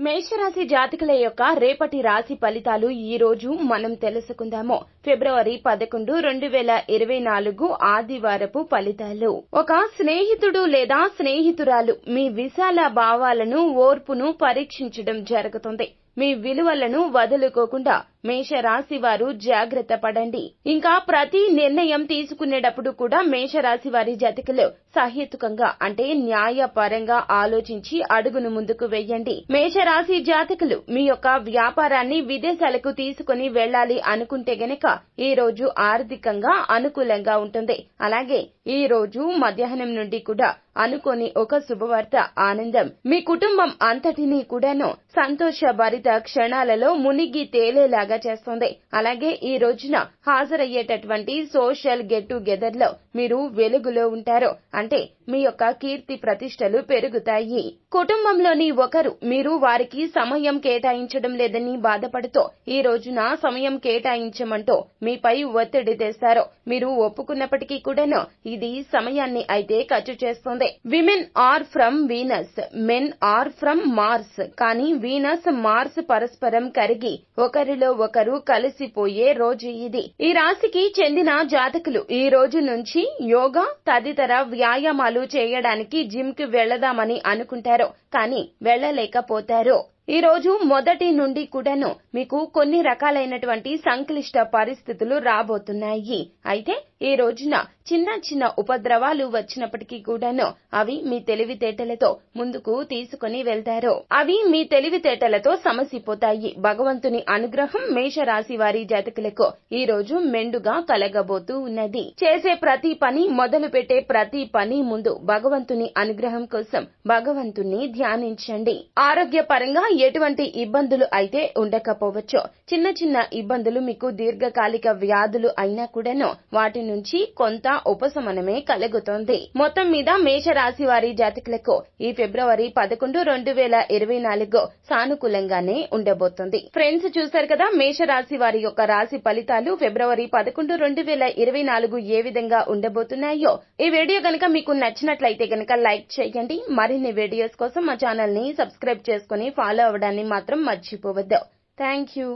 మేషరాశి జాతకుల యొక్క రేపటి రాశి ఫలితాలు ఈ రోజు మనం తెలుసుకుందాము. ఫిబ్రవరి పదకొండు రెండు వేల ఇరవై నాలుగు ఆదివారపు ఫలితాలు. ఒక స్నేహితుడు లేదా స్నేహితురాలు మీ విశాల భావాలను ఓర్పును పరీక్షించడం జరుగుతుంది. మీ విలువలను వదులుకోకుండా మేషరాశి వారు జాగ్రత్త పడండి. ఇంకా ప్రతి నిర్ణయం తీసుకునేటప్పుడు కూడా మేషరాశి వారి జతకలో సహేతుకంగా అంటే న్యాయపరంగా ఆలోచించి అడుగును ముందుకు వెయ్యండి మేషరాశి జాతకులు మీ యొక్క వ్యాపారాన్ని విదేశాలకు తీసుకుని వెళ్ళాలి అనుకుంటే గనక ఈ రోజు ఆర్థికంగా అనుకూలంగా ఉంటుంది. అలాగే ఈ రోజు మధ్యాహ్నం నుండి కూడా అనుకోని ఒక శుభవార్త ఆనందం. మీ కుటుంబం అంతటినీ కూడాను సంతోషభరిత క్షణాలలో మునిగి తేలేలాగా చేస్తుంది. అలాగే ఈ రోజున హాజరయ్యేటటువంటి సోషల్ గెట్ టుగెదర్లో మీరు వెలుగులో ఉంటారు. అంటే మీ యొక్క కీర్తి ప్రతిష్టలు పెరుగుతాయి. కుటుంబంలోని ఒకరు మీరు వారికి సమయం కేటాయించడం లేదని బాధపడుతూ ఈ రోజున సమయం కేటాయించమంటూ మీపై ఒత్తిడి తెస్తారు. మీరు ఒప్పుకున్నప్పటికీ కూడాను ఇది సమయాన్ని అయితే ఖర్చు చేస్తుంది. Women are from Venus men are from Mars కానీ వీనస్ మార్స్ పరస్పరం కరిగి ఒకరిలో ఒకరు కలిసిపోయే రోజు ఇది. ఈ రాశికి చెందిన జాతకులు ఈ రోజు నుంచి యోగా తదితర వ్యాయామాలు చేయడానికి జిమ్కి వెళ్ళదామని అనుకుంటారు కానీ వెళ్ళలేకపోతారు ఈ రోజు మొదటి నుండి కూడాను మీకు కొన్ని రకాలైనటువంటి సంక్లిష్ట పరిస్థితులు రాబోతున్నాయి. అయితే ఈ రోజున చిన్న చిన్న ఉపద్రవాలు వచ్చినప్పటికీ కూడాను అవి మీ తెలివితేటలతో ముందుకు తీసుకుని వెళ్తారు. అవి మీ తెలివితేటలతో సమసిపోతాయి. భగవంతుని అనుగ్రహం మేషరాశి వారి జాతకులకు ఈ రోజు మెండుగా కలగబోతూ ఉన్నది. చేసే ప్రతి పని మొదలు పెట్టే ప్రతి పని ముందు భగవంతుని అనుగ్రహం కోసం భగవంతుని ధ్యానించండి. ఆరోగ్య పరంగా ఎటువంటి ఇబ్బందులు అయితే ఉండకపోవచ్చు. చిన్న చిన్న ఇబ్బందులు మీకు దీర్ఘకాలిక వ్యాధులు అయినా కూడాను వాటిని నుంచి కొంత ఉపశమనమే కలుగుతోంది. మొత్తం మీద మేషరాశి వారి జాతకులకు ఈ ఫిబ్రవరి పదకొండు రెండు వేల ఇరవై నాలుగు సానుకూలంగానే ఉండబోతుంది. ఫ్రెండ్స్ చూశారు కదా మేషరాశి వారి యొక్క రాశి ఫలితాలు ఫిబ్రవరి పదకొండు రెండు వేల ఇరవై నాలుగు ఏ విధంగా ఉండబోతున్నాయో ఈ వీడియో గనక మీకు నచ్చినట్లయితే గనక లైక్ చేయండి. మరిన్ని వీడియోస్ కోసం మా ఛానల్ని సబ్స్క్రైబ్ చేసుకుని ఫాలో అవ్వడాన్ని మాత్రం మర్చిపోవద్దు. Thank you.